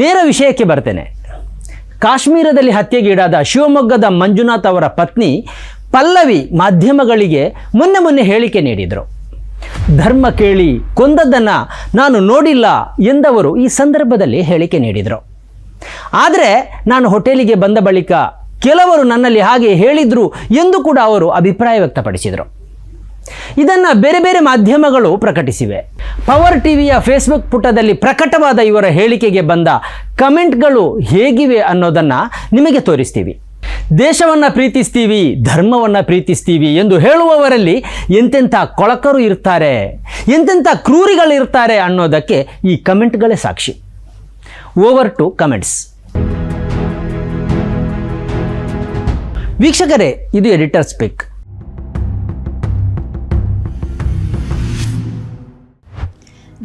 ನೇರ ವಿಷಯಕ್ಕೆ ಬರ್ತೇನೆ. ಕಾಶ್ಮೀರದಲ್ಲಿ ಹತ್ಯೆಗೀಡಾದ ಶಿವಮೊಗ್ಗದ ಮಂಜುನಾಥ್ ಅವರ ಪತ್ನಿ ಪಲ್ಲವಿ ಮಾಧ್ಯಮಗಳಿಗೆ ಮೊನ್ನೆ ಮೊನ್ನೆ ಹೇಳಿಕೆ ನೀಡಿದರು. ಧರ್ಮ ಕೇಳಿ ಕೊಂದದ್ದನ್ನು ನಾನು ನೋಡಿಲ್ಲ ಎಂದವರು ಈ ಸಂದರ್ಭದಲ್ಲಿ ಹೇಳಿಕೆ ನೀಡಿದರು. ಆದರೆ ನಾನು ಹೋಟೆಲಿಗೆ ಬಂದ ಬಳಿಕ ಕೆಲವರು ನನ್ನಲ್ಲಿ ಹಾಗೆ ಹೇಳಿದರು ಎಂದು ಕೂಡ ಅವರು ಅಭಿಪ್ರಾಯ ವ್ಯಕ್ತಪಡಿಸಿದರು. ಇದನ್ನು ಬೇರೆ ಬೇರೆ ಮಾಧ್ಯಮಗಳು ಪ್ರಕಟಿಸಿವೆ. ಪವರ್ ಟಿವಿಯ ಫೇಸ್ಬುಕ್ ಪುಟದಲ್ಲಿ ಪ್ರಕಟವಾದ ಇವರ ಹೇಳಿಕೆಗೆ ಬಂದ ಕಮೆಂಟ್ಗಳು ಹೇಗಿವೆ ಅನ್ನೋದನ್ನು ನಿಮಗೆ ತೋರಿಸ್ತೀವಿ. ದೇಶವನ್ನು ಪ್ರೀತಿಸ್ತೀವಿ, ಧರ್ಮವನ್ನು ಪ್ರೀತಿಸ್ತೀವಿ ಎಂದು ಹೇಳುವವರಲ್ಲಿ ಎಂತೆಂಥ ಕೊಳಕರು ಇರ್ತಾರೆ, ಎಂತೆಂಥ ಕ್ರೂರಿಗಳಿರ್ತಾರೆ ಅನ್ನೋದಕ್ಕೆ ಈ ಕಮೆಂಟ್ಗಳೇ ಸಾಕ್ಷಿ. ಓವರ್ ಟು ಕಮೆಂಟ್ಸ್ ವೀಕ್ಷಕರೇ, ಇದು ಎಡಿಟರ್ ಸ್ಪಿಕ್.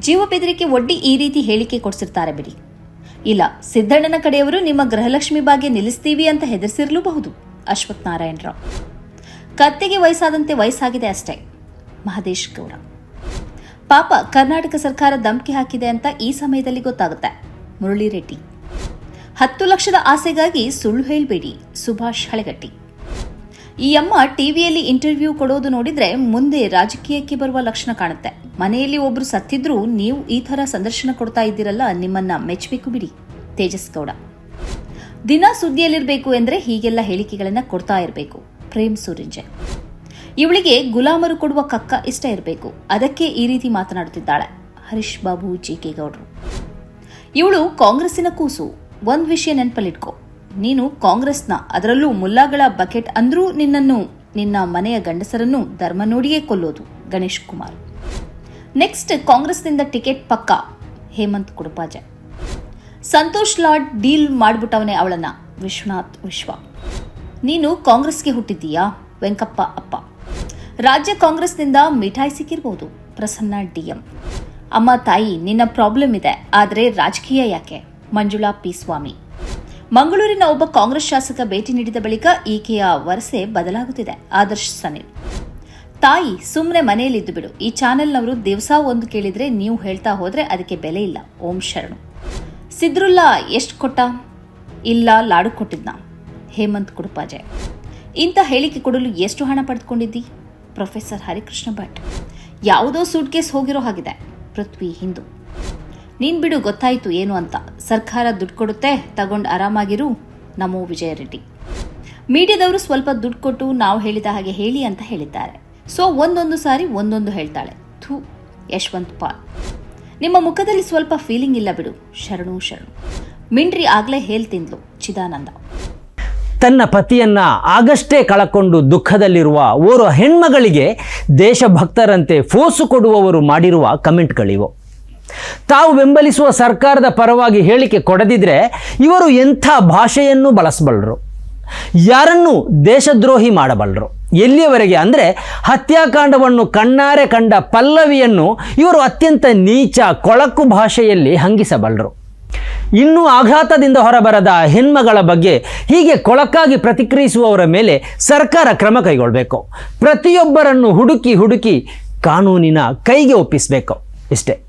ಜೀವ ಬೆದರಿಕೆ ಒಡ್ಡಿ ಈ ರೀತಿ ಹೇಳಿಕೆ ಕೊಡ್ಸಿರ್ತಾರೆ ಬಿಡಿ. ಇಲ್ಲ, ಸಿದ್ದಣ್ಣನ ಕಡೆಯವರು ನಿಮ್ಮ ಗೃಹಲಕ್ಷ್ಮಿ ಬಾಗೆ ನಿಲ್ಲಿಸ್ತೀವಿ ಅಂತ ಹೆದರ್ಸಿರ್ಲೂಬಹುದು ಅಶ್ವಥ್ ನಾರಾಯಣರಾವ್ ಕತ್ತೆಗೆ ವಯಸ್ಸಾದಂತೆ ವಯಸ್ಸಾಗಿದೆ ಅಷ್ಟೇ, ಮಹದೇಶ್ ಗೌಡ. ಪಾಪ ಕರ್ನಾಟಕ ಸರ್ಕಾರ ಧಮಕಿ ಹಾಕಿದೆ ಅಂತ ಈ ಸಮಯದಲ್ಲಿ ಗೊತ್ತಾಗುತ್ತೆ ಮುರಳಿ ರೆಡ್ಡಿ ಹತ್ತು ಲಕ್ಷದ ಆಸೆಗಾಗಿ ಸುಳ್ಳು ಹೇಳಬೇಡಿ, ಸುಭಾಷ್ ಹಳೆಗಟ್ಟಿ. ಈ ಅಮ್ಮ ಟಿವಿಯಲ್ಲಿ ಇಂಟರ್ವ್ಯೂ ಕೊಡೋದು ನೋಡಿದ್ರೆ ಮುಂದೆ ರಾಜಕೀಯಕ್ಕೆ ಬರುವ ಲಕ್ಷಣ ಕಾಣುತ್ತೆ. ಮನೆಯಲ್ಲಿ ಒಬ್ರು ಸತ್ತಿದ್ರೂ ನೀವು ಈ ಥರ ಸಂದರ್ಶನ ಕೊಡ್ತಾ ಇದ್ದೀರಲ್ಲ, ನಿಮ್ಮನ್ನ ಮೆಚ್ಚಬೇಕು ಬಿಡಿ. ತೇಜಸ್ ಗೌಡ. ದಿನ ಸುದ್ದಿಯಲ್ಲಿರಬೇಕು ಎಂದ್ರೆ ಹೀಗೆಲ್ಲ ಹೇಳಿಕೆಗಳನ್ನ ಕೊಡ್ತಾ ಇರಬೇಕು. ಪ್ರೇಮ್ ಸೂರಿಂಜೆ ಇವಳಿಗೆ ಗುಲಾಮರು ಕೊಡುವ ಕಕ್ಕ ಇಷ್ಟ ಇರಬೇಕು. ಅದಕ್ಕೆ ಈ ರೀತಿ ಮಾತನಾಡುತ್ತಿದ್ದಾಳೆ. ಹರೀಶ್ ಬಾಬು, ಜಿ ಕೆ ಗೌಡ್ರು. ಇವಳು ಕಾಂಗ್ರೆಸ್ಸಿನ ಕೂಸು. ಒಂದ್ ವಿಷಯ ನೆನಪಲ್ಲಿಟ್ಕೋ. ನೀನು ಕಾಂಗ್ರೆಸ್ನ, ಅದರಲ್ಲೂ ಮುಲ್ಲಾಗಳ ಬಕೆಟ್ ಅಂದ್ರೂ ನಿನ್ನನ್ನು, ನಿನ್ನ ಮನೆಯ ಗಂಡಸರನ್ನು ಧರ್ಮ ನೋಡಿಯೇ ಕೊಲ್ಲೋದು, ಗಣೇಶ್ ಕುಮಾರ್. ನೆಕ್ಸ್ಟ್ ಕಾಂಗ್ರೆಸ್ನಿಂದ ಟಿಕೆಟ್ ಪಕ್ಕ, ಹೇಮಂತ್ ಕುಡುಪಾಜೆ. ಸಂತೋಷ್ ಲಾಡ್ ಡೀಲ್ ಮಾಡ್ಬಿಟ್ಟವನೇ ಅವಳನ್ನ, ವಿಶ್ವನಾಥ್ ವಿಶ್ವ. ನೀನು ಕಾಂಗ್ರೆಸ್ಗೆ ಹುಟ್ಟಿದ್ದೀಯಾ, ವೆಂಕಪ್ಪ ಅಪ್ಪ? ರಾಜ್ಯ ಕಾಂಗ್ರೆಸ್ನಿಂದ ಮಿಠಾಯಿ ಸಿಕ್ಕಿರ್ಬೋದು, ಪ್ರಸನ್ನ ಡಿಎಂ ಅಮ್ಮ ತಾಯಿ ನಿನ್ನ ಪ್ರಾಬ್ಲಮ್ ಇದೆ, ಆದರೆ ರಾಜಕೀಯ ಯಾಕೆ? ಮಂಜುಳಾ ಪಿ ಸ್ವಾಮಿ. ಮಂಗಳೂರಿನ ಒಬ್ಬ ಕಾಂಗ್ರೆಸ್ ಶಾಸಕ ಭೇಟಿ ನೀಡಿದ ಬಳಿಕ ಈಕೆಯ ವರಸೆ ಬದಲಾಗುತ್ತಿದೆ. ಆದರ್ಶ್ ಸನಿಲ್. ತಾಯಿ ಸುಮ್ಮನೆ ಮನೆಯಲ್ಲಿದ್ದು ಬಿಡು. ಈ ಚಾನೆಲ್ನವರು ದಿವಸ ಒಂದು ಕೇಳಿದ್ರೆ ನೀವು ಹೇಳ್ತಾ ಹೋದ್ರೆ ಅದಕ್ಕೆ ಬೆಲೆ ಇಲ್ಲ. ಓಂ ಶರಣು. ಸಿದ್ರುಲ್ಲಾ ಎಷ್ಟು ಕೊಟ್ಟ? ಇಲ್ಲ, ಲಾಡು ಕೊಟ್ಟಿದ್ನ? ಹೇಮಂತ್ ಕುಡುಪಾಜೆ ಇಂಥ ಹೇಳಿಕೆ ಕೊಡಲು ಎಷ್ಟು ಹಣ ಪಡೆದುಕೊಂಡಿದ್ದಿ? ಪ್ರೊಫೆಸರ್ ಹರಿಕೃಷ್ಣ ಭಟ್. ಯಾವುದೋ ಸೂಟ್ ಕೇಸ್ ಹೋಗಿರೋ ಹಾಗಿದೆ. ಪೃಥ್ವಿ ಹಿಂದೂ. ನೀನ್ ಬಿಡು, ಗೊತ್ತಾಯ್ತು ಏನು ಅಂತ. ಸರ್ಕಾರ ದುಡ್ಡು ಕೊಡುತ್ತೆ, ತಗೊಂಡು ಆರಾಮಾಗಿರು, ನಮೋ ವಿಜಯ ರೆಡ್ಡಿ. ಮೀಡಿಯಾದವರು ಸ್ವಲ್ಪ ದುಡ್ಡು ಕೊಟ್ಟು ನಾವು ಹೇಳಿದ ಹಾಗೆ ಹೇಳಿ ಅಂತ ಹೇಳಿದ್ದಾರೆ. ಸೊ ಒಂದೊಂದು ಸಾರಿ ಒಂದೊಂದು ಹೇಳ್ತಾಳೆ. ಥೂ, ಯಶವಂತ್ ಪಾಲ್. ನಿಮ್ಮ ಮುಖದಲ್ಲಿ ಸ್ವಲ್ಪ ಫೀಲಿಂಗ್ ಇಲ್ಲ ಬಿಡು. ಶರಣು ಶರಣು. ಮಿಂಡ್ರಿ ಆಗ್ಲೇ ಹೇಳ್ತಿಂದ್ಲು ಚಿದಾನಂದ. ತನ್ನ ಪತಿಯನ್ನ ಆಗಷ್ಟೇ ಕಳಕೊಂಡು ದುಃಖದಲ್ಲಿರುವ ಓರ್ವ ಹೆಣ್ಮಗಳಿಗೆ ದೇಶಭಕ್ತರಂತೆ ಫೋಸು ಕೊಡುವವರು ಮಾಡಿರುವ ಕಮೆಂಟ್ಗಳಿವು. ತಾವು ಬೆಂಬಲಿಸುವ ಸರ್ಕಾರದ ಪರವಾಗಿ ಹೇಳಿಕೆ ಕೊಡದಿದ್ರೆ ಇವರು ಎಂಥ ಭಾಷೆಯನ್ನು ಬಳಸಬಲ್ಲರು ಯಾರನ್ನು ದೇಶದ್ರೋಹಿ ಮಾಡಬಲ್ಲರು ಎಲ್ಲಿಯವರೆಗೆ? ಅಂದರೆ ಹತ್ಯಾಕಾಂಡವನ್ನು ಕಣ್ಣಾರೆ ಕಂಡ ಪಲ್ಲವಿಯನ್ನು ಇವರು ಅತ್ಯಂತ ನೀಚ, ಕೊಳಕು ಭಾಷೆಯಲ್ಲಿ ಹಂಗಿಸಬಲ್ಲರು ಇನ್ನೂ ಆಘಾತದಿಂದ ಹೊರಬರದ ಹೆಣ್ಮಗಳ ಬಗ್ಗೆ ಹೀಗೆ ಕೊಳಕಾಗಿ ಪ್ರತಿಕ್ರಿಯಿಸುವವರ ಮೇಲೆ ಸರ್ಕಾರ ಕ್ರಮ ಕೈಗೊಳ್ಳಬೇಕು ಪ್ರತಿಯೊಬ್ಬರನ್ನು ಹುಡುಕಿ ಹುಡುಕಿ ಕಾನೂನಿನ ಕೈಗೆ ಒಪ್ಪಿಸಬೇಕು. ಇಷ್ಟೇ.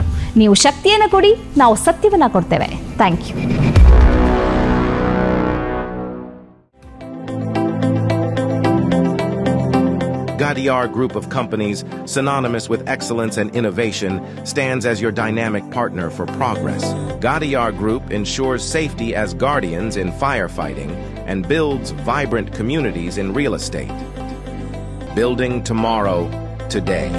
ನೀವು ಶಕ್ತಿಯನ್ನು ಕೊಡಿ ನಾವು ಸತ್ಯವನ್ನ ಕೊಡ್ತೇವೆ thank you Gadiar Group of Companies, synonymous with excellence and innovation, stands as your dynamic partner for progress. Gadiar Group ensures safety as guardians in firefighting and builds vibrant communities in real estate. Building tomorrow, today.